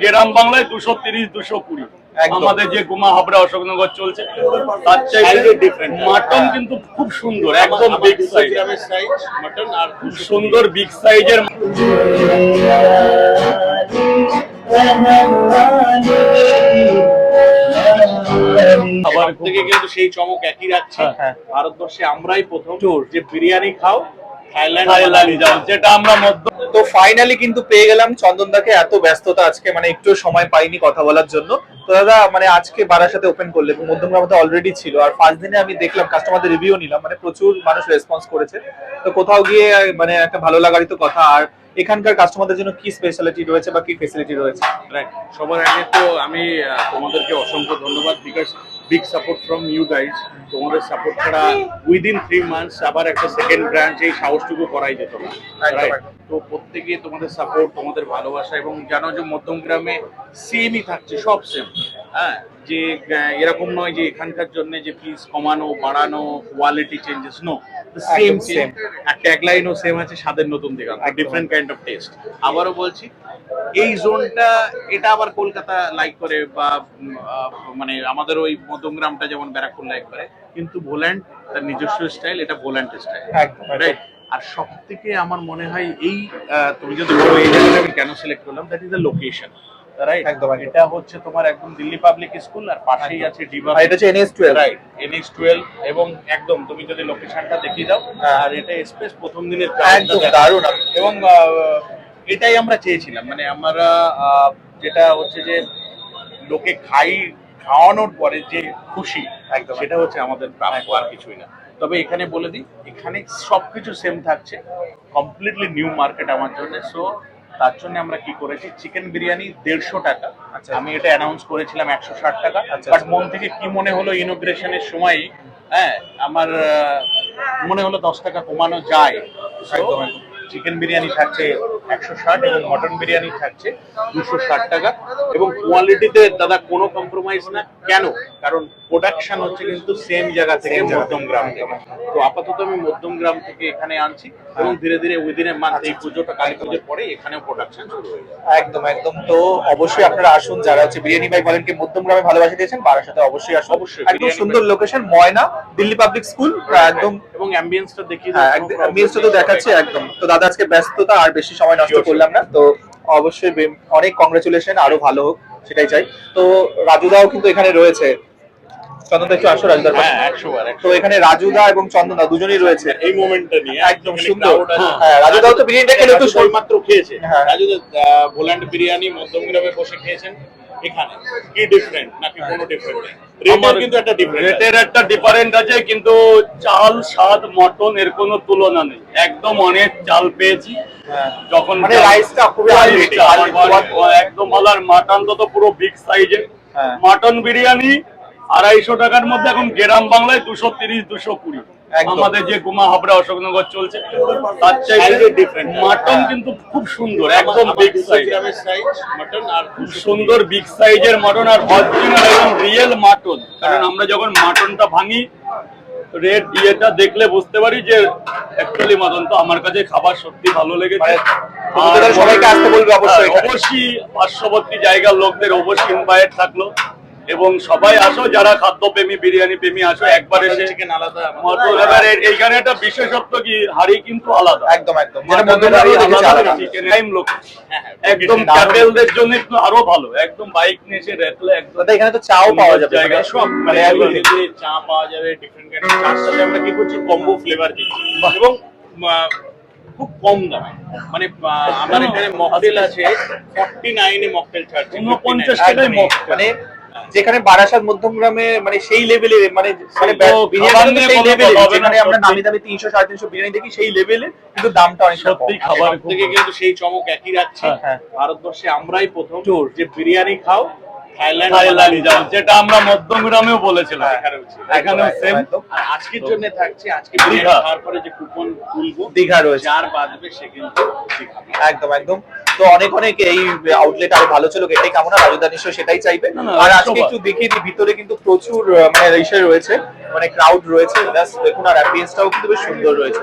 গ্রাম বাংলায় দুশো তিরিশ দুশো কুড়ি। আমাদের যে গুমা হাবড়া অশোকনগর চলছে তার চাইতে মাটন কিন্তু খুব সুন্দর একদম বিগ সাইজ মটন আর খুব সুন্দর বিগ সাইজের আবার থেকে কিন্তু সেই চমক একই রাখছে। হ্যাঁ। ভারতবর্ষে আমরাই প্রথম যে বিরিয়ানি খাও থাইল্যান্ড থাইল্যান্ড যাও যেটা আমরা মধ্য তো ফাইনালি কিন্তু পেয়ে গেলাম চন্দনদাকে এত ব্যস্ততা আজকে মানে একটু সময় পাইনি কথা বলার জন্য। তো দাদা মানে আজকে বারাসাতে ওপেন করলে মধ্যমগ্রামে তো অলরেডি ছিল আর ফার্স্ট দিনে আমি দেখলাম কাস্টমারদের রিভিউ নিলাম মানে প্রচুর মানুষ রেসপন্স করেছে। তো কোথাও গিয়ে মানে একটা ভালো লাগারই তো কথা আর এখানকার কাস্টমারদের জন্য কি স্পেশালিটি রয়েছে বা কি ফেসিলিটি রয়েছে. সবার আগে তো আমি তোমাদেরকে অসংখ্য ধন্যবাদ because big support from you guys তোমাদের সাপোর্ট ছাড়া উইদিন থ্রি মান্থস আবার একটা সেকেন্ড ব্রাঞ্চ এই সাহসটুকু করাই যেত না। Right? তো প্রত্যেকে তোমাদের সাপোর্ট তোমাদের ভালোবাসা এবং জানো যে মধ্যম গ্রামে সেমই থাকছে সব সেম হ্যাঁ যে এরকম নয় যে এখানকার জন্য যে ফিস কমানো বাড়ানো quality changes no same same. আর ট্যাগলাইনও সেম আছে স্বাদের নতুন দিগন্ত। ডিফারেন্ট কাইন্ড অফ টেস্ট আবারও বলছি এই জোনটা এটা আবার কলকাতা লাইক করে বা মানে আমাদের ওই মধ্যমগ্রামটা যেমন ব্যারাকপুর লাইক করে কিন্তু ভোল্যান্ড তার নিজস্ব স্টাইল এটা ভোল্যান্ড স্টাইল। রাইট আর সব থেকে আমার মনে হয় এই তুমি যদি বলো এই জায়গাটা আমি কেন সিলেক্ট করলাম that is the location right একদম। এটা হচ্ছে তোমার একদম দিল্লি পাবলিক স্কুল আর পাশেই আছে ডিবা আর এটা হচ্ছে এনএস টুয়েলভ রাইট টুয়েলভ এবং একদম তুমি যদি লোকেশনটা দেখিয়ে দাও হ্যাঁ। আর এটা স্পেস প্রথম দিনের একদম দারুণ এবং আহ, এটাই আমরা চেয়েছিলাম। মানে আমরা যেটা হচ্ছে যে লোকে খাই খাওয়ানোর পরে যে খুশি একদম। সেটা হচ্ছে আমাদের প্রাপ্য আর কিছুই না। তবে এখানে বলে দিই এখানে সবকিছু সেম থাকছে। কমপ্লিটলি নিউ মার্কেট আমার জন্য। সো তার জন্য আমরা কি করেছি? চিকেন বিরিয়ানি দেড়শো টাকা। আচ্ছা। আমি এটা অ্যানাউন্স করেছিলাম একশো ষাট টাকা। আচ্ছা, বাট আচ্ছা। মন থেকে কি মনে হলো ইনোগ্রেশনের সময়? হ্যাঁ আমার মনে হলো দশ টাকা কমানো যায়। চিকেন বিরিয়ানি থাকছে একশো ষাট এবং মটন বিরিয়ানি থাকছে দুশো ষাট টাকা। এবং কোয়ালিটিতে দাদা কোনো কম্প্রোমাইজ না। কেন? কারণ প্রোডাকশন হচ্ছে কিন্তু সেম জায়গা থেকে মধ্যম গ্রাম থেকে। তো আপাতত আমি মধ্যম গ্রাম থেকে এখানে আনছি এবং ধীরে ধীরে উইদিন এ মান্থ এই পুজোটা কালী পুজোর পরে এখানেও প্রোডাকশন শুরু হয়ে যাবে। একদম একদম। তো অবশ্যই আপনারা আসুন যারা হচ্ছে বিরিয়ানি ভাই বলেন কি মধ্যম গ্রামে ভালোবাসা দিয়েছেন বারাসাতে অবশ্যই আসুন। অবশ্যই, একদম সুন্দর location Moyna Delhi public school একদম। এবং অ্যাম্বিয়েন্সটা দেখিয়ে হ্যাঁ মিলস তো দেখাচ্ছে একদম। তো দাদা আজকে ব্যস্ততা আর বেশি সময় নষ্ট. করলাম না। তো অবশ্যই অনেক কংগ্রেচুলেশন আরও ভালো হোক সেটাই চাই। তো রাজুদাও কিন্তু এখানে রয়েছে। চন্দনদা একটু আসো রাজুদার পাশে। হ্যাঁ একশো বার তো এখানে রাজুদা এবং চন্দনদা দুজনেই রয়েছে। এই মোমেন্টটা নিয়ে একদম সুন্দর। হ্যাঁ, রাজুদাও তো বিরিয়ানিটা খেলে একটু মাত্র খেয়েছে। হ্যাঁ। রাজুদা ভোল্যান্ড বিরিয়ানি মধ্যমগ্রামে বসে খেয়েছেন। এখানে কি ডিফারেন্ট নাকি কোনো ডিফারেন্ট কিন্তু একটা ডিফারেন্ট রেটের একটা ডিফারেন্ট আছে কিন্তু চাল স্বাদ মটন এর কোনো তুলনা নেই। একদম অনেক চাল পেয়েছি। হ্যাঁ। যখন মানে রাইসটা খুবই একদম ভালো আর মাটন তো পুরো বিগ সাইজের হ্যাঁ। মাটন বিরিয়ানি আড়াইশো টাকার মধ্যে এখন গ্রাম বাংলায় দুশো তিরিশ দুশো কুড়ি। আমাদের যে গুমা হাবড়া অশোকনগর চলছে তার চাইতে মাটন কিন্তু খুব সুন্দর একদম বিগ সাইজ মটন আর খুব সুন্দর বিগ সাইজের মটন আর অরিজিনাল রিয়েল মাটন কারণ আমরা যখন মাটনটা ভাঙি রেড ইয়েটা দেখলে বুঝতে পারি যে অ্যাকচুয়ালি মাটন তো আমার কাছে খাবার সত্যি ভালো লেগেছে। মানে তোমাদের সবাইকে আসতে বলবে অবশ্যই হ্যাঁ, অবশ্যই পার্শ্ববর্তী জায়গার লোকদের অবশ্যই ইনভাইট থাকল। এবং সবাই আসো যারা খাদ্যপ্রেমী বিরিয়ানি প্রেমী আসো একবার এসে এইখানে একটা বিশেষত্ব কি হাড়ি কিন্তু আলাদা। একদম একদম। জন্য একটু আরও ভালো। একদম বাইক নিয়ে এসে রেখলে একদম এখানে তো চাও পাওয়া যাবে। জায়গা। মানে সব মানে মানে চা পাওয়া যাবে ডিফারেন্ট চার সাথে আমরা কি করছি? কম্বো ফ্লেভার দিচ্ছি। এবং খুব কম দামে। মানে আমার এখানে মকটেল আছে ফর্টি নাইনে মকটেল ছাড়ছে ঊনপঞ্চাশ 59 টাকায় মকটেল। মানে যেখানে বারাসাত মধ্যম গ্রামে মানে সেই লেভেলে মানে মানে বিরিয়ানি সেই লেভেলে যেখানে আমরা দামি তিনশো সাড়ে তিনশো বিরিয়ানি দেখি সেই লেভেলে কিন্তু দামটা অনেক সত্যি খাবার থেকে কিন্তু সেই চমক একই রাখছে। হ্যাঁ। ভারতবর্ষে আমরাই প্রথম যে বিরিয়ানি খাও থাইল্যান্ড থাইল্যান্ড যাও যেটা আমরা মধ্যমগ্রামেও বলেছিলাম। এখানেও সেম আজকের জন্য থাকছে আজকে দীঘা। বিরিয়ানি খাওয়ার পরে যে কুপন তুলবো দীঘা রয়েছে। বাঁচবে সে কিন্তু একদম একদম। তো অনেক অনেক এই আউটলেট আরও ভালো ছিল এটাই কামনা রাজুদা নিশ্চয় সেটাই চাইবে। আর আজকে একটু দেখিয়ে দিই ভিতরে কিন্তু প্রচুর মানে ইসে রয়েছে মানে ক্রাউড রয়েছে দেখুন আর অ্যাম্বিয়েন্সটাও কিন্তু বেশ সুন্দর রয়েছে।